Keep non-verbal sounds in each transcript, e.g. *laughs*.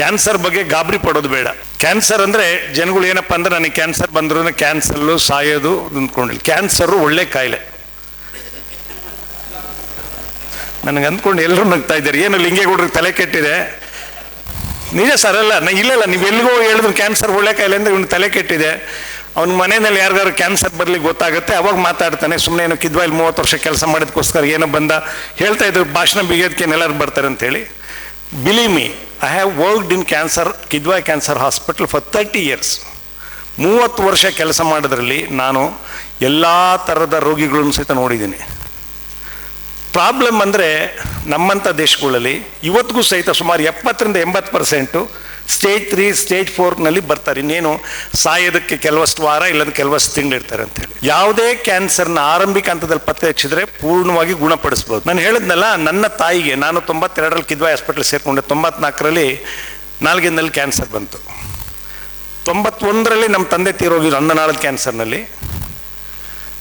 Cancer ಬಗ್ಗೆ ಗಾಬರಿ ಪಡೋದು ಬೇಡ. ಕ್ಯಾನ್ಸರ್ ಅಂದ್ರೆ ಜನಗಳು ಏನಪ್ಪ ಅಂದ್ರೆ ನನಗೆ ಕ್ಯಾನ್ಸರ್ ಬಂದ್ರೂ ಕ್ಯಾನ್ಸರ್ಲು ಸಾಯೋದು ಅಂದ್ಕೊಂಡಿಲ್ಲ. ಕ್ಯಾನ್ಸರ್ ಒಳ್ಳೆ ಕಾಯಿಲೆ. ನನಗೆ ಅಂದ್ಕೊಂಡು ಎಲ್ಲರೂ ನಗ್ತಾ ಇದ್ದಾರೆ. ಏನು ಲಿಂಗೇಗೌಡ್ರಿಗೆ ತಲೆ ಕೆಟ್ಟಿದೆ? ನಿಜ ಸರ್ ಅಲ್ಲ, ನಾ ಇಲ್ಲಲ್ಲ ನೀವು ಎಲ್ಲಿಗೋ ಹೇಳಿದ್ರು ಕ್ಯಾನ್ಸರ್ ಒಳ್ಳೆ ಕಾಯಿಲೆ ಅಂದ್ರೆ ಇವ್ನು ತಲೆ ಕೆಟ್ಟಿದೆ. ಅವ್ನ ಮನೆಯಲ್ಲಿ ಯಾರಿಗಾರು ಕ್ಯಾನ್ಸರ್ ಬರ್ಲಿಕ್ಕೆ ಗೊತ್ತಾಗುತ್ತೆ, ಅವಾಗ ಮಾತಾಡ್ತಾನೆ ಸುಮ್ಮನೆ ಏನೋ ಕಿದ್ವಾಯಲ್ಲಿ ಮೂವತ್ತು ವರ್ಷ ಕೆಲಸ ಮಾಡೋದಕ್ಕೋಸ್ಕರ ಏನೋ ಬಂದ ಹೇಳ್ತಾ ಇದ್ರು, ಭಾಷಣ ಬಿಗಿಯೋದಕ್ಕೆ ಎಲ್ಲರೂ ಬರ್ತಾರೆ ಅಂತೇಳಿ. Believe me I have worked in cancer Kidwai cancer hospital for thirty years ಮೂವತ್ತು ವರ್ಷ ಕೆಲಸ ಮಾಡೋದ್ರಲ್ಲಿ ನಾನು ಎಲ್ಲ ಥರದ ರೋಗಿಗಳನ್ನು ಸಹಿತ ನೋಡಿದ್ದೀನಿ. ಪ್ರಾಬ್ಲಮ್ ಅಂದರೆ ನಮ್ಮಂಥ ದೇಶಗಳಲ್ಲಿ ಇವತ್ತಿಗೂ ಸಹಿತ ಸುಮಾರು ಎಪ್ಪತ್ತರಿಂದ ಎಂಬತ್ತು ಪರ್ಸೆಂಟು ಸ್ಟೇಜ್ ತ್ರೀ, ಸ್ಟೇಜ್ ಫೋರ್ನಲ್ಲಿ ಬರ್ತಾರೆ. ಇನ್ನೇನು ಸಾಯೋದಕ್ಕೆ ಕೆಲವಷ್ಟು ವಾರ ಇಲ್ಲಂದ್ರೆ ಕೆಲವಷ್ಟು ತಿಂಗಳಿರ್ತಾರೆ ಅಂತೇಳಿ ಯಾವುದೇ ಕ್ಯಾನ್ಸರ್ನ ಆರಂಭಿಕ ಹಂತದಲ್ಲಿ ಪತ್ತೆ ಹಚ್ಚಿದ್ರೆ ಪೂರ್ಣವಾಗಿ ಗುಣಪಡಿಸ್ಬೋದು. ನಾನು ಹೇಳಿದ್ನಲ್ಲ, ನನ್ನ ತಾಯಿಗೆ ನಾನು ತೊಂಬತ್ತೆರಡರಲ್ಲಿ ಕಿದ್ವಾಯ್ ಹಾಸ್ಪಿಟಲ್ ಸೇರಿಕೊಂಡೆ, ತೊಂಬತ್ನಾಲ್ಕರಲ್ಲಿ ನಾಲ್ಗಿನಲ್ಲಿ ಕ್ಯಾನ್ಸರ್ ಬಂತು. ತೊಂಬತ್ತೊಂದರಲ್ಲಿ ನಮ್ಮ ತಂದೆ ತೀರೋಗಿದ್ರು ಅನ್ನನಾಳದ ಕ್ಯಾನ್ಸರ್ನಲ್ಲಿ.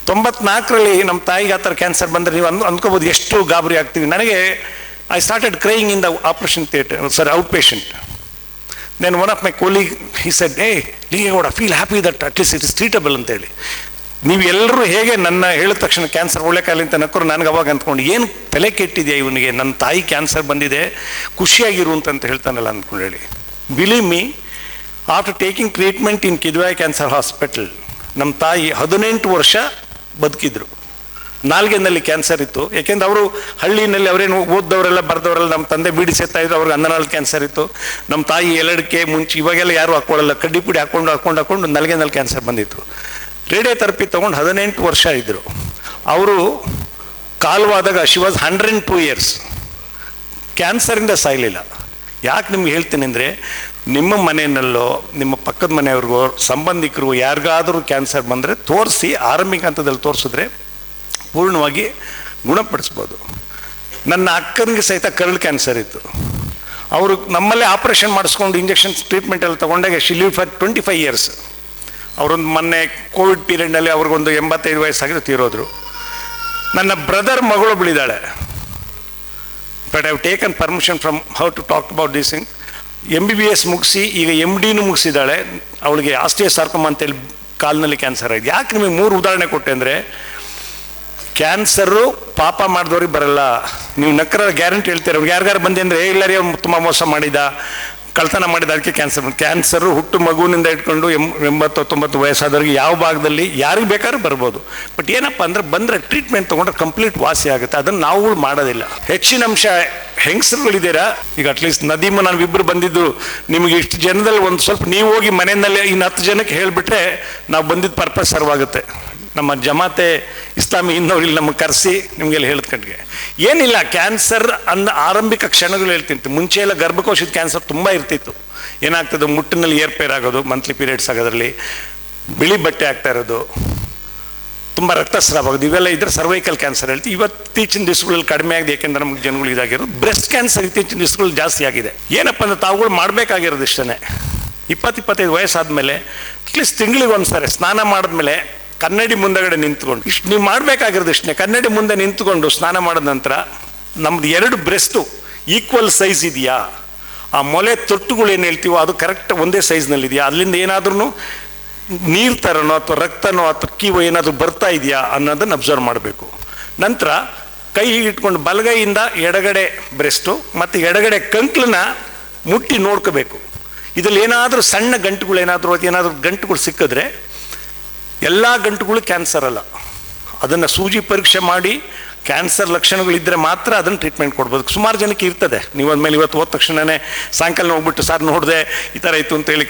ತೊಂಬತ್ನಾಲ್ಕರಲ್ಲಿ ನಮ್ಮ ತಾಯಿಗೆ ಆ ಥರ ಕ್ಯಾನ್ಸರ್ ಬಂದರೆ ನೀವು ಅಂದ್, ಅಂದ್ಕೋಬೋದು ಎಷ್ಟು ಗಾಬರಿ ಆಗ್ತೀವಿ. ನನಗೆ I started crying in the operation theatre sorry outpatient then one of my he he said hey Lingegowda feel happy that at least it is treatable ಅಂತೇಳಿ ನೀವು ಎಲ್ಲರೂ ಹೇಗೆ ನನ್ನ ಹೇಳಿದ ತಕ್ಷಣ ಕ್ಯಾನ್ಸರ್ ಒಳ್ಳೆ ಕಾಲಿಂದ ಅಂತ ನಕ್ಕರು, ನನಗೆ ಅವಾಗ ಅಂದ್ಕೊಂಡು, ಏನು ತಲೆ ಕೆಟ್ಟಿದೆಯಾ ಇವನಿಗೆ? ನನ್ನ ತಾಯಿ ಕ್ಯಾನ್ಸರ್ ಬಂದಿದೆ, ಖುಷಿಯಾಗಿರು ಅಂತ ಹೇಳ್ತಾನಲ್ಲ, ಅಂದ್ಕೊಂಡು ಹೇಳಿ. Believe me after taking treatment in Kidwai cancer hospital ನಮ್ಮ ತಾಯಿ ಹದಿನೆಂಟು ವರ್ಷ ಬದುಕಿದ್ರು. ನಾಲ್ಗೆನಲ್ಲಿ ಕ್ಯಾನ್ಸರ್ ಇತ್ತು. ಯಾಕೆಂದ್ರೆ ಅವರು ಹಳ್ಳಿನಲ್ಲಿ ಅವರೇನು ಓದ್ದವರೆಲ್ಲ ಬರೆದವರೆಲ್ಲ ನಮ್ಮ ತಂದೆ ಬೀಡಿ ಸೇತಾ ಇದ್ರು, ಅವ್ರಿಗೆ ಅನ್ನನಾಳ್ ಕ್ಯಾನ್ಸರ್ ಇತ್ತು. ನಮ್ಮ ತಾಯಿ ಎಲಡಿಕೆ ಮುಂಚೆ ಇವಾಗೆಲ್ಲ ಯಾರು ಹಾಕೊಳ್ಳಲ್ಲ ಕಡ್ಡಿ ಪುಡಿ ಹಾಕೊಂಡು ಹಾಕೊಂಡು ಹಾಕೊಂಡು ನಲ್ಗೆನಲ್ಲಿ ಕ್ಯಾನ್ಸರ್ ಬಂದಿತ್ತು. ರೇಡಿಯೋ ಥೆರಪಿ ತೊಗೊಂಡು ಹದಿನೆಂಟು ವರ್ಷ ಇದ್ದರು ಅವರು ಕಾಲುವಾದಾಗ she was hundred two years ಕ್ಯಾನ್ಸರಿಂದ ಸಾಯಲಿಲ್ಲ. ಯಾಕೆ ನಿಮ್ಗೆ ಹೇಳ್ತೀನಿ ಅಂದರೆ, ನಿಮ್ಮ ಮನೆಯಲ್ಲೋ, ನಿಮ್ಮ ಪಕ್ಕದ ಮನೆಯವ್ರಿಗೋ ಸಂಬಂಧಿಕರು ಯಾರಿಗಾದರೂ ಕ್ಯಾನ್ಸರ್ ಬಂದರೆ ತೋರಿಸಿ, ಆರಂಭಿಕ ಹಂತದಲ್ಲಿ ತೋರಿಸಿದ್ರೆ ಪೂರ್ಣವಾಗಿ ಗುಣಪಡಿಸ್ಬೋದು. ನನ್ನ ಅಕ್ಕನಿಗೆ ಸಹಿತ ಕರಳು ಕ್ಯಾನ್ಸರ್ ಇತ್ತು. ಅವರು ನಮ್ಮಲ್ಲೇ ಆಪರೇಷನ್ ಮಾಡಿಸ್ಕೊಂಡು ಇಂಜೆಕ್ಷನ್ ಟ್ರೀಟ್ಮೆಂಟ್ ಎಲ್ಲ ತೊಗೊಂಡಾಗ she live for twenty five years ಅವರೊಂದು ಮೊನ್ನೆ ಕೋವಿಡ್ ಪೀರಿಯಡ್ನಲ್ಲಿ ಅವ್ರಿಗೊಂದು ಎಂಬತ್ತೈದು ವಯಸ್ಸಾಗಿರೋ ತೀರೋದ್ರು. ನನ್ನ ಬ್ರದರ್ ಮಗಳು ಬಿಳಿದಾಳೆ. But I've taken permission from how to talk about this thing M B B S ಮುಗಿಸಿ, ಈಗ ಎಂ ಡಿನೂ ಮುಗಿಸಿದ್ದಾಳೆ. ಅವಳಿಗೆ ಆಸ್ಟಿಯ ಸಾರ್ಕಮ್ ಅಂತೇಳಿ ಕಾಲಿನಲ್ಲಿ ಕ್ಯಾನ್ಸರ್ ಆಗಿದೆ. ಯಾಕೆ ನಿಮಗೆ ಮೂರು ಉದಾಹರಣೆ ಕೊಟ್ಟೆ ಅಂದರೆ ಕ್ಯಾನ್ಸರು ಪಾಪ ಮಾಡಿದವ್ರಿಗೆ ಬರಲ್ಲ. ನೀವು ನಕ್ಕರ ಗ್ಯಾರಂಟಿ ಹೇಳ್ತೀರ? ಅವ್ರಿಗೆ ಯಾರಿಗಾರು ಬಂದೆ ಅಂದರೆ ಇಲ್ಲ ರೀ ತುಂಬ ಮೋಸ ಮಾಡಿದ. ಕಳ್ತನ ಮಾಡಿದ, ಅದಕ್ಕೆ ಕ್ಯಾನ್ಸರ್ ಕ್ಯಾನ್ಸರು ಹುಟ್ಟು ಮಗುವಿನಿಂದ ಇಟ್ಕೊಂಡು ಎಂ ಎಂಬತ್ತು ತೊಂಬತ್ತು ವಯಸ್ಸಾದವ್ರಿಗೆ ಯಾವ ಭಾಗದಲ್ಲಿ ಯಾರಿಗೆ ಬೇಕಾದ್ರೂ ಬರ್ಬೋದು. ಬಟ್ ಏನಪ್ಪ ಅಂದ್ರೆ, ಬಂದರೆ ಟ್ರೀಟ್ಮೆಂಟ್ ತೊಗೊಂಡ್ರೆ ಕಂಪ್ಲೀಟ್ ವಾಸಿ ಆಗುತ್ತೆ. ಅದನ್ನು ನಾವುಗಳು ಮಾಡೋದಿಲ್ಲ. ಹೆಚ್ಚಿನ ಅಂಶ ಹೆಂಗಸರುಗಳಿದ್ದೀರಾ? ಈಗ ಅಟ್ಲೀಸ್ಟ್ ನದೀಮ ನಾನು ಇಬ್ಬರು ಬಂದಿದ್ದು, ನಿಮಗೆ ಇಷ್ಟು ಜನದಲ್ಲಿ ಒಂದು ಸ್ವಲ್ಪ ನೀವು ಹೋಗಿ ಮನೆಯಲ್ಲಿ ಇನ್ನು ಹತ್ತು ಜನಕ್ಕೆ ಹೇಳಿಬಿಟ್ರೆ ನಾವು ಬಂದಿದ್ದ ಪರ್ಪಸ್ ಸರ್ವಾಗುತ್ತೆ. ನಮ್ಮ ಜಮಾತೆ ಇಸ್ಲಾಮಿ ಇಲ್ಲಿ ನಮಗೆ ಕರೆಸಿ ನಿಮಗೆಲ್ಲ ಹೇಳಿದ್ಕಂಡ್ಗೆ ಏನಿಲ್ಲ, ಕ್ಯಾನ್ಸರ್ ಅಂದ ಆರಂಭಿಕ ಕ್ಷಣಗಳು ಹೇಳ್ತಿತ್ತು. ಮುಂಚೆ ಎಲ್ಲ ಗರ್ಭಕೋಶದ ಕ್ಯಾನ್ಸರ್ ತುಂಬ ಇರ್ತಿತ್ತು. ಏನಾಗ್ತದೆ ಮುಟ್ಟಿನಲ್ಲಿ ಏರ್ಪೇರ್ ಆಗೋದು ಮಂತ್ಲಿ ಪೀರಿಯಡ್ಸ್ ಆಗೋದ್ರಲ್ಲಿ. ಬಿಳಿ ಬಟ್ಟೆ ಆಗ್ತಾ ಇರೋದು, ತುಂಬ ರಕ್ತಸ್ರಾವ ಆಗೋದು, ಇವೆಲ್ಲ ಇದ್ರೆ ಸರ್ವೈಕಲ್ ಕ್ಯಾನ್ಸರ್ ಹೇಳ್ತೀವಿ ಇವತ್ತೀಚಿನ ದಿವಸಗಳಲ್ಲಿ ಕಡಿಮೆ ಆಗಿದೆ, ಯಾಕೆಂದ್ರೆ ನಮ್ಗೆ ಜನಗಳು ಇದಾಗಿರೋದು. ಬ್ರೆಸ್ಟ್ ಕ್ಯಾನ್ಸರ್ ಇತ್ತೀಚಿನ ದಿವಸಗಳು ಜಾಸ್ತಿ ಆಗಿದೆ. ಏನಪ್ಪ ಅಂದ್ರೆ ತಾವುಗಳು ಮಾಡಬೇಕಾಗಿರೋದು ಇಷ್ಟೇ ಇಪ್ಪತ್ತು, ಇಪ್ಪತ್ತೈದು ವಯಸ್ಸಾದಮೇಲೆ ಅಟ್ಲೀಸ್ಟ್ ತಿಂಗಳಿಗೆ ಸಾರಿ ಸ್ನಾನ ಮಾಡಿದ್ಮೇಲೆ ಕನ್ನಡಿ ಮುಂದಗಡೆ ನಿಂತ್ಕೊಂಡು. ಇಷ್ಟು ನೀವು ಮಾಡಬೇಕಾಗಿರೋದು ಇಷ್ಟೇ ಕನ್ನಡಿ ಮುಂದೆ ನಿಂತ್ಕೊಂಡು ಸ್ನಾನ ಮಾಡಿದ ನಂತರ ನಮ್ದು ಎರಡು ಬ್ರೆಸ್ಟು ಈಕ್ವಲ್ ಸೈಜ್ ಇದೆಯಾ? ಆ ಮೊಲೆ ತೊಟ್ಟುಗಳು ಏನು ಹೇಳ್ತೀವೋ ಅದು ಕರೆಕ್ಟ್ ಒಂದೇ ಸೈಜ್ನಲ್ಲಿ ಇದೆಯಾ ಅಲ್ಲಿಂದ ಏನಾದ್ರೂ ನೀರು ಥರನೋ ಅಥವಾ ರಕ್ತನೋ ಅಥವಾ ಕೀವೋ ಏನಾದರೂ ಬರ್ತಾ ಇದೆಯಾ ಅನ್ನೋದನ್ನು ಅಬ್ಸರ್ವ್ ಮಾಡಬೇಕು. ನಂತರ ಕೈ ಇಟ್ಕೊಂಡು ಬಲಗೈಯಿಂದ ಎಡಗಡೆ ಬ್ರೆಸ್ಟು ಮತ್ತು ಎಡಗಡೆ ಕಂಕ್ಲನ್ನ ಮುಟ್ಟಿ ನೋಡ್ಕೋಬೇಕು. ಇದರಲ್ಲಿ ಏನಾದರೂ ಸಣ್ಣ ಗಂಟುಗಳು ಏನಾದರೂ ಏನಾದರೂ ಗಂಟುಗಳು ಸಿಕ್ಕಿದ್ರೆ ಎಲ್ಲ ಗಂಟುಗಳು ಕ್ಯಾನ್ಸರ್ ಅಲ್ಲ. ಅದನ್ನು ಸೂಜಿ ಪರೀಕ್ಷೆ ಮಾಡಿ ಕ್ಯಾನ್ಸರ್ ಲಕ್ಷಣಗಳಿದ್ದರೆ ಮಾತ್ರ ಅದನ್ನು ಟ್ರೀಟ್ಮೆಂಟ್ ಕೊಡ್ಬೋದು. ಸುಮಾರು ಜನಕ್ಕೆ ಇರ್ತದೆ. ನೀವು ಅಂದಮೇಲೆ ಇವತ್ತು ಹೋದ ತಕ್ಷಣವೇ ಸಾಯಂಕಾಲ ಹೋಗ್ಬಿಟ್ಟು, ಸರ್ ನೋಡಿದೆ, ಈ ಥರ ಇತ್ತು ಅಂತೇಳಿ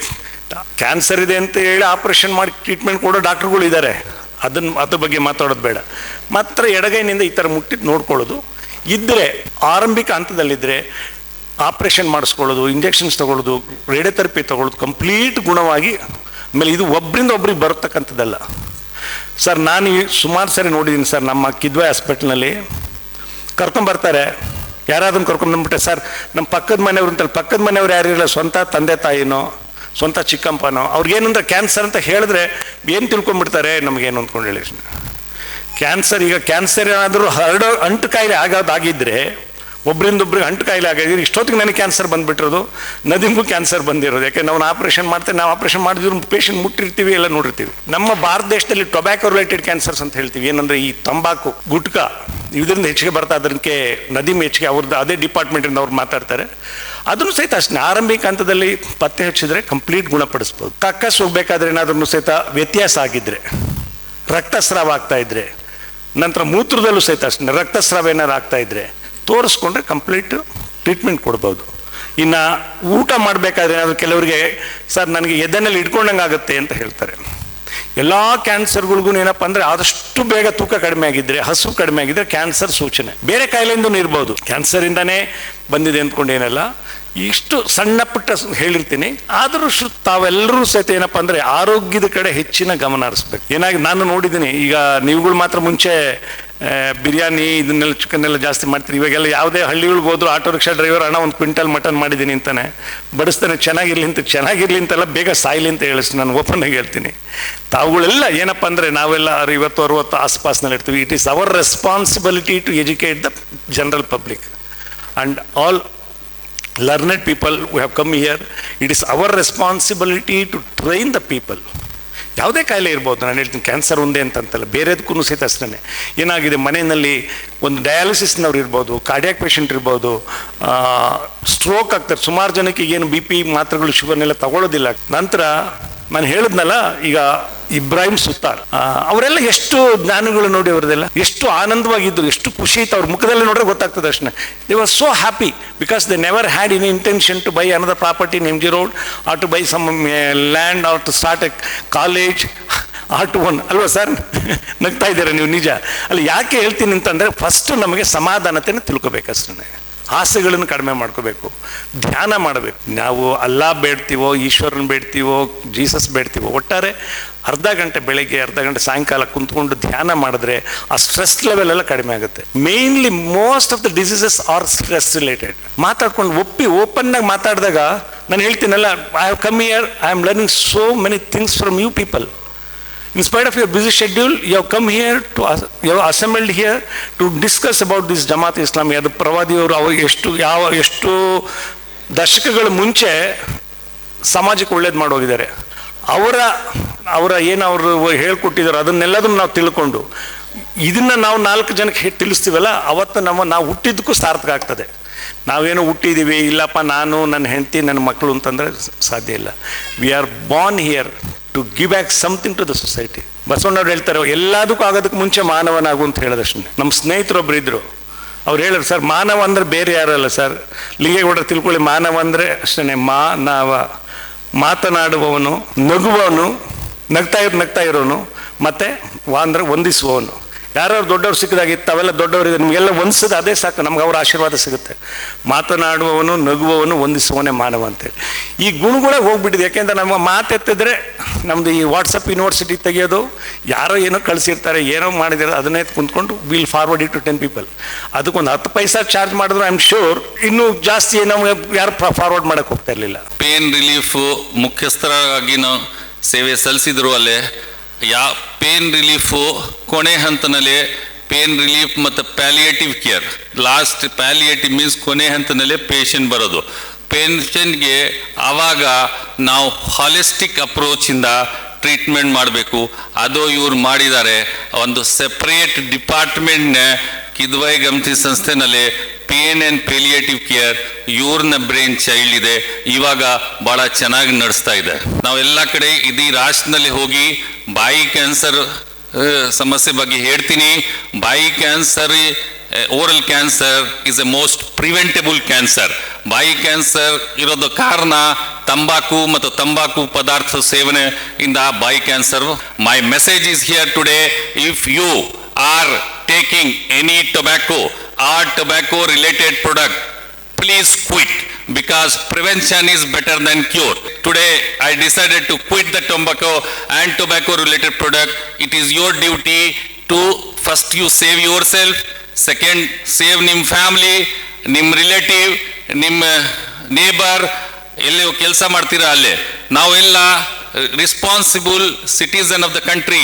ಕ್ಯಾನ್ಸರ್ ಇದೆ ಅಂತ ಹೇಳಿ ಆಪ್ರೇಷನ್ ಮಾಡಿ ಟ್ರೀಟ್ಮೆಂಟ್ ಕೊಡೋ ಡಾಕ್ಟ್ರುಗಳು ಇದ್ದಾರೆ ಅದನ್ನು ಅದ್ರ ಬಗ್ಗೆ ಮಾತಾಡೋದು ಬೇಡ. ಮಾತ್ರ ಎಡಗೈನಿಂದ ಈ ಥರ ಮುಟ್ಟಿದ್ದು ನೋಡ್ಕೊಳ್ಳೋದು. ಇದ್ದರೆ ಆರಂಭಿಕ ಹಂತದಲ್ಲಿದ್ದರೆ ಆಪ್ರೇಷನ್ ಮಾಡಿಸ್ಕೊಳ್ಳೋದು ಇಂಜೆಕ್ಷನ್ಸ್ ತೊಗೊಳ್ಳೋದು ರೇಡಿಯೋಥೆರಪಿ ತಗೊಳ್ಳೋದು ಕಂಪ್ಲೀಟ್ ಗುಣವಾಗಿ ಆಮೇಲೆ ಇದು ಒಬ್ಬರಿಂದ ಒಬ್ರಿಗೆ ಬರತಕ್ಕಂಥದ್ದಲ್ಲ. ಸರ್, ನಾನು ಸುಮಾರು ಸರಿ ನೋಡಿದ್ದೀನಿ ಸರ್, ನಮ್ಮ ಕಿದ್ವೆ ಹಾಸ್ಪಿಟ್ಲ್ನಲ್ಲಿ. ಕರ್ಕೊಂಬರ್ತಾರೆ ಯಾರಾದ್ರೂ ಕರ್ಕೊಂಡ್ಬಂದ್ಬಿಟ್ಟೆ ಸರ್, ನಮ್ಮ ಪಕ್ಕದ ಮನೆಯವ್ರು ಅಂತಲ್ಲಿ ಪಕ್ಕದ ಮನೆಯವ್ರು ಯಾರಿಲ್ಲ ಸ್ವಂತ ತಂದೆ ತಾಯಿನೋ, ಸ್ವಂತ ಚಿಕ್ಕಪ್ಪನೋ ಅವ್ರಿಗೇನಂದ್ರೆ ಕ್ಯಾನ್ಸರ್ ಅಂತ ಹೇಳಿದ್ರೆ ಏನು ತಿಳ್ಕೊಂಡ್ಬಿಡ್ತಾರೆ? ನಮಗೇನು ಅಂದ್ಕೊಂಡು ಹೇಳಿ ಕ್ಯಾನ್ಸರ್, ಈಗ ಕ್ಯಾನ್ಸರ್ ಏನಾದರೂ ಹರಡೋ ಅಂಟು ಕಾಯಿಲೆ ಆಗೋದಾಗಿದ್ದರೆ ಒಬ್ಬರಿಂದ ಒಬ್ರಿಗೆ ಅಂಟು ಕಾಯಿಲೆ ಆಗಿದ್ದೀರಿ ಇಷ್ಟೊತ್ತಿಗೆ ನನಗೆ ಕ್ಯಾನ್ಸರ್ ಬಂದುಬಿಟ್ಟಿರೋದು ನದಿಗೂ ಕ್ಯಾನ್ಸರ್ ಬಂದಿರೋದು. ಯಾಕೆ ನಾವು ಆಪ್ರೇಷನ್ ಮಾಡ್ತೇವೆ ನಾವು ಆಪ್ರೇಷನ್ ಮಾಡಿದ್ರು ಪೇಷಂಟ್ ಮುಟ್ಟಿರ್ತೀವಿ ಎಲ್ಲ ನೋಡಿರ್ತೀವಿ. ನಮ್ಮ ಭಾರತ ದೇಶದಲ್ಲಿ ಟೊಬ್ಯಾಕೋ ರಿಲೇಟೆಡ್ ಕ್ಯಾನ್ಸರ್ಸ್ ಅಂತ ಹೇಳ್ತೀವಿ. ಏನಂದರೆ ಈ ತಂಬಾಕು, ಗುಟ್ಕಾ, ಇದರಿಂದ ಹೆಚ್ಚಿಗೆ ಬರ್ತಾ ಅದಕ್ಕೆ ನದಿಮ್ ಹೆಚ್ಚಿಗೆ ಅವ್ರದ್ದು ಅದೇ ಡಿಪಾರ್ಟ್ಮೆಂಟಿಂದ ಅವ್ರು ಮಾತಾಡ್ತಾರೆ. ಅದನ್ನು ಸಹಿತ ಅಷ್ಟೇ, ಆರಂಭಿಕ ಹಂತದಲ್ಲಿ ಪತ್ತೆ ಹಚ್ಚಿದ್ರೆ ಕಂಪ್ಲೀಟ್ ಗುಣಪಡಿಸ್ಬೋದು. ಕಕ್ಕಸ್ ಹೋಗ್ಬೇಕಾದ್ರೆ ಏನಾದ್ರೂ ಸಹಿತ ವ್ಯತ್ಯಾಸ ಆಗಿದ್ರೆ, ರಕ್ತಸ್ರಾವ ಆಗ್ತಾ ಇದ್ರೆ, ನಂತರ ಮೂತ್ರದಲ್ಲೂ ಸಹಿತ ಅಷ್ಟೇ, ರಕ್ತಸ್ರಾವ ಏನಾರು ಆಗ್ತಾ ಇದ್ರೆ ತೋರಿಸ್ಕೊಂಡ್ರೆ ಕಂಪ್ಲೀಟ್ ಟ್ರೀಟ್ಮೆಂಟ್ ಕೊಡ್ಬೋದು. ಇನ್ನು ಊಟ ಮಾಡಬೇಕಾದ್ರೆ ಏನಾದರೂ ಕೆಲವರಿಗೆ, ಸರ್, ನನಗೆ ಎದೆನಲ್ಲಿ ಇಟ್ಕೊಂಡಂಗೆ ಆಗುತ್ತೆ ಅಂತ ಹೇಳ್ತಾರೆ. ಎಲ್ಲ ಕ್ಯಾನ್ಸರ್ಗಳಿಗೂ ಏನಪ್ಪ ಅಂದರೆ ಆದಷ್ಟು ಬೇಗ ತೂಕ ಕಡಿಮೆ ಆಗಿದ್ದರೆ ಹಸು ಕಡಿಮೆ ಆಗಿದ್ದರೆ ಕ್ಯಾನ್ಸರ್ ಸೂಚನೆ. ಬೇರೆ ಕಾಯಿಲೆಯಿಂದನೂ ಇರ್ಬೋದು. ಕ್ಯಾನ್ಸರಿಂದನೇ ಬಂದಿದೆ ಅಂದ್ಕೊಂಡು ಏನಲ್ಲ, ಇಷ್ಟು ಸಣ್ಣ ಪುಟ್ಟ ಹೇಳಿರ್ತೀನಿ. ಆದರೂ ಶು- ತಾವೆಲ್ಲರೂ ಸಹಿತ ಏನಪ್ಪ ಅಂದರೆ ಆರೋಗ್ಯದ ಕಡೆ ಹೆಚ್ಚಿನ ಗಮನ ಹರಿಸ್ಬೇಕು. ಏನಾಗಿ, ನಾನು ನೋಡಿದ್ದೀನಿ, ಈಗ ನೀವುಗಳು ಮಾತ್ರ ಮುಂಚೆ ಬಿರಿಯಾನಿ ಇದನ್ನೆಲ್ಲ ಚಿಕನ್ ಎಲ್ಲ ಜಾಸ್ತಿ ಮಾಡ್ತೀರಿ. ಇವಾಗೆಲ್ಲ ಯಾವುದೇ ಹಳ್ಳಿಗಳಿಗೆ ಹೋದ್ರು ಆಟೋ ರಿಕ್ಷಾ ಡ್ರೈವರ್ ಹಣ ಒಂದು ಕ್ವಿಂಟಲ್ ಮಟನ್ ಮಾಡಿದ್ದೀನಿ ಅಂತಾನೆ. ಬಡಿಸ್ತಾನೆ, ಚೆನ್ನಾಗಿರ್ಲಿ ಅಂತ, ಚೆನ್ನಾಗಿರ್ಲಿ ಅಂತೆಲ್ಲ ಬೇಗ ಸಾಯ್ಲಿ ಅಂತ ಹೇಳಿಸ್ ನಾನು ಓಪನ್ ಆಗಿ ಹೇಳ್ತೀನಿ. ತಾವುಗಳೆಲ್ಲ ಏನಪ್ಪ ಅಂದರೆ ನಾವೆಲ್ಲ ಐವತ್ತು ಅರವತ್ತು ಆಸ್ಪಾಸ್ನಲ್ಲಿ ಇರ್ತೀವಿ. It is our responsibility to educate the general public and all learned people we have come here it is our responsibility to train the people. ಯಾವುದೇ ಕಾಯಿಲೆ ಇರ್ಬೋದು. ನಾನು ಹೇಳ್ತೀನಿ, ಕ್ಯಾನ್ಸರ್ ಒಂದೇ ಅಂತಂತಲ್ಲ ಬೇರೆದಕ್ಕೂ ಸಹಿತ ಅಷ್ಟೇ ಏನಾಗಿದೆ, ಮನೆಯಲ್ಲಿ ಒಂದು ಡಯಾಲಿಸಿಸ್ನವ್ರು ಇರ್ಬೋದು ಕಾರ್ಡಿಯಾಕ್ ಪೇಷಂಟ್ ಇರ್ಬೋದು ಸ್ಟ್ರೋಕ್ ಆಗ್ತಾರೆ. ಸುಮಾರು ಜನಕ್ಕೆ ಏನು ಬಿ ಪಿ ಮಾತ್ರೆಗಳು, ಶುಗರ್ನೆಲ್ಲ ತಗೊಳ್ಳೋದಿಲ್ಲ ನಂತರ, ನಾನು ಹೇಳಿದ್ನಲ್ಲ, ಈಗ ಇಬ್ರಾಹಿಂ ಸುತ್ತಾರ್. ಅವರೆಲ್ಲ ಎಷ್ಟು ಜ್ಞಾನಗಳು ನೋಡಿ ಅವ್ರದೆಲ್ಲ ಎಷ್ಟು ಆನಂದವಾಗಿದ್ರು, ಎಷ್ಟು ಖುಷಿ ಇತ್ತು ಅವ್ರ ಮುಖದಲ್ಲಿ ನೋಡ್ರೆ ಗೊತ್ತಾಗ್ತದೆ ಅಷ್ಟೇ. They was so happy because they never had in intention to buy another property in M G road or to buy some land or to start a college or to one ಅಲ್ವಾ sir? *laughs* ನಗ್ತಾ ಇದ್ದೀರಾ ನೀವು ನಿಜ? ಅಲ್ಲಿ ಯಾಕೆ ಹೇಳ್ತೀನಿ ಅಂತಂದರೆ first ನಮಗೆ ಸಮಾಧಾನತೆನ ತಿಳ್ಕೊಬೇಕಷ್ಟೇ ಆಸೆಗಳನ್ನು ಕಡಿಮೆ ಮಾಡ್ಕೋಬೇಕು. ಧ್ಯಾನ ಮಾಡಬೇಕು. ನಾವು ಅಲ್ಲಾ ಬೇಡ್ತೀವೋ, ಈಶ್ವರನ ಬೇಡ್ತೀವೋ, ಜೀಸಸ್ ಬೇಡ್ತೀವೋ, ಒಟ್ಟಾರೆ ಅರ್ಧ ಗಂಟೆ ಬೆಳಗ್ಗೆ, ಅರ್ಧ ಗಂಟೆ ಸಾಯಂಕಾಲ ಕುಂತ್ಕೊಂಡು ಧ್ಯಾನ ಮಾಡಿದ್ರೆ ಆ ಸ್ಟ್ರೆಸ್ ಲೆವೆಲ್ ಎಲ್ಲ ಕಡಿಮೆ ಆಗುತ್ತೆ. Mainly most of the diseases are stress related ಮಾತಾಡ್ಕೊಂಡು ಒಪ್ಪಿ ಓಪನ್ ಆಗಿ ಮಾತಾಡಿದಾಗ ನಾನು ಹೇಳ್ತೀನಲ್ಲ I have come here I am learning so many things from you people In spite of your busy schedule, you have come here to, you have assembled here to discuss about this Jamaat Islam. ಅದು ಪ್ರವಾದಿಯವರು ಅವರು ಎಷ್ಟು ಯಾವ ಎಷ್ಟು ದಶಕಗಳ ಮುಂಚೆ ಸಮಾಜಕ್ಕೆ ಒಳ್ಳೇದು ಮಾಡೋಗಿದ್ದಾರೆ ಅವರ ಅವರ ಏನು ಅವರು ಹೇಳ್ಕೊಟ್ಟಿದ್ದಾರೆ ಅದನ್ನೆಲ್ಲದನ್ನು ನಾವು ತಿಳ್ಕೊಂಡು ಇದನ್ನು ನಾವು ನಾಲ್ಕು ಜನಕ್ಕೆ ತಿಳಿಸ್ತೀವಲ್ಲ ಅವತ್ತು ನಮ್ಮ ನಾವು ಹುಟ್ಟಿದ್ದಕ್ಕೂ ಸಾರ್ಥಕ ಆಗ್ತದೆ. ನಾವೇನೋ ಹುಟ್ಟಿದ್ದೀವಿ ಇಲ್ಲಪ್ಪ ನಾನು ನನ್ನ ಹೆಂಡತಿ ನನ್ನ ಮಕ್ಕಳು ಅಂತಂದರೆ ಸಾಧ್ಯ ಇಲ್ಲ. We are born here to give back something to the society ಬಸವಣ್ಣವ್ರು ಹೇಳ್ತಾರೆ, ಎಲ್ಲದಕ್ಕೂ ಆಗೋದಕ್ಕೆ ಮುಂಚೆ ಮಾನವನಾಗು ಅಂತ ಹೇಳಿದಷ್ಟೇ ನಮ್ಮ ಸ್ನೇಹಿತರೊಬ್ಬರು ಇದ್ದರು ಅವ್ರು ಹೇಳಿದ್ರು, ಸರ್, ಮಾನವ ಅಂದರೆ ಬೇರೆ ಯಾರಲ್ಲ ಸರ್. ಲಿಂಗೇಗೌಡರು ತಿಳ್ಕೊಳ್ಳಿ, ಮಾನವ ಅಂದರೆ ಅಷ್ಟೇ ಮಾನವ ಮಾತನಾಡುವವನು, ನಗುವವನು, ನಗ್ತಾ ಇರೋ, ನಗ್ತಾ ಇರೋನು, ಮತ್ತೆ ವಾ ಅಂದ್ರೆ ಯಾರ್ಯಾರು ದೊಡ್ಡವ್ರು ಸಿಕ್ಕಿದಾಗ ತಾವೆಲ್ಲ ದೊಡ್ಡವರಿದೆ ನಿಮಗೆಲ್ಲ ವಂದಿಸಿದ ಅದೇ ಸಾಕು, ನಮ್ಗೆ ಅವರ ಆಶೀರ್ವಾದ ಸಿಗುತ್ತೆ. ಮಾತನಾಡುವವನು, ನಗುವವನು ವಂದಿಸುವವನೇ ಮಾನವ ಅಂತೇಳಿ. ಈ ಗುಣಗಳೇ ಹೋಗ್ಬಿಟ್ಟಿದೆ, ಯಾಕೆಂದ್ರೆ ನಮ್ಮ ಮಾತೆತ್ತಿದ್ರೆ ನಮ್ದು ಈ ವಾಟ್ಸಪ್ ಯೂನಿವರ್ಸಿಟಿ ತೆಗೆಯೋದು, ಯಾರೋ ಏನೋ ಕಳಿಸಿರ್ತಾರೆ, ಏನೋ ಮಾಡಿದಾರೆ ಅದನ್ನೇ ಕುಂತ್ಕೊಂಡು will forward it to ten people ಅದಕ್ಕೊಂದು ಹತ್ತು ಪೈಸಾ ಚಾರ್ಜ್ ಮಾಡಿದ್ರು ಐ ಆಮ್ ಶೂರ್ ಇನ್ನೂ ಜಾಸ್ತಿ ನಮಗೆ ಯಾರು ಫಾರ್ವರ್ಡ್ ಮಾಡಕ್ಕೆ ಹೋಗ್ತಾ ಇರಲಿಲ್ಲ. ಪೇನ್ ರಿಲೀಫ್ ಮುಖ್ಯಸ್ಥರಾಗಿ ನಾವು ಸೇವೆ ಸಲ್ಲಿಸಿದ್ರು ಅಲ್ಲೇ ಯಾ ಪೇನ್ ರಿಲೀಫು ಕೊನೆ ಹಂತನಲ್ಲಿ ಪೇನ್ ರಿಲೀಫ್ ಮತ್ತು palliative care. Last palliative means ಕೊನೆ ಹಂತನಲ್ಲೇ ಪೇಷಂಟ್ ಬರೋದು. ಪೇಷಂಟ್ಗೆ ಆವಾಗ ನಾವು ಹಾಲಿಸ್ಟಿಕ್ ಅಪ್ರೋಚಿಂದ ಟ್ರೀಟ್ಮೆಂಟ್ ಮಾಡಬೇಕು. ಅದು ಇವ್ರು ಮಾಡಿದ್ದಾರೆ. ಒಂದು ಸೆಪ್ರೇಟ್ ಡಿಪಾರ್ಟ್ಮೆಂಟ್ನ ಕಿದ್ವೈ ಗಮತಿ ಸಂಸ್ಥೆನಲ್ಲಿ ಪೇನ್ ಆ್ಯಂಡ್ ಪೇಲಿಯೇಟಿವ್ ಕೇರ್ ಇವ್ರನ್ನ ಬ್ರೈನ್ ಚೈಲ್ಡ್ ಇದೆ. ಇವಾಗ ಭಾಳ ಚೆನ್ನಾಗಿ ನಡೆಸ್ತಾ ಇದೆ. ನಾವೆಲ್ಲ ಕಡೆ ಇದೀ ರಾಷ್ಟ್ರದಲ್ಲಿ ಹೋಗಿ ಬಾಯಿ ಕ್ಯಾನ್ಸರ್ ಸಮಸ್ಯೆ ಬಗ್ಗೆ ಹೇಳ್ತೀನಿ. ಬಾಯಿ cancer oral cancer is a most preventable cancer ಬಾಯಿ ಕ್ಯಾನ್ಸರ್ ಇರೋದು ಕಾರಣ ತಂಬಾಕು ಮತ್ತು ತಂಬಾಕು ಪದಾರ್ಥ ಸೇವನೆ ಇಂದ ಬಾಯಿ cancer my message is here today if you are taking any tobacco or tobacco related product please quit because prevention is better than cure. Today, I decided to quit the tobacco and tobacco related product. It is your duty to first you save yourself, second save nim family nim relative nim neighbor ಎಲ್ಲಿ ಕೆಲಸ ಮಾಡ್ತೀರಾ ಅಲ್ಲೇ ನಾವೆಲ್ಲ responsible citizen of the country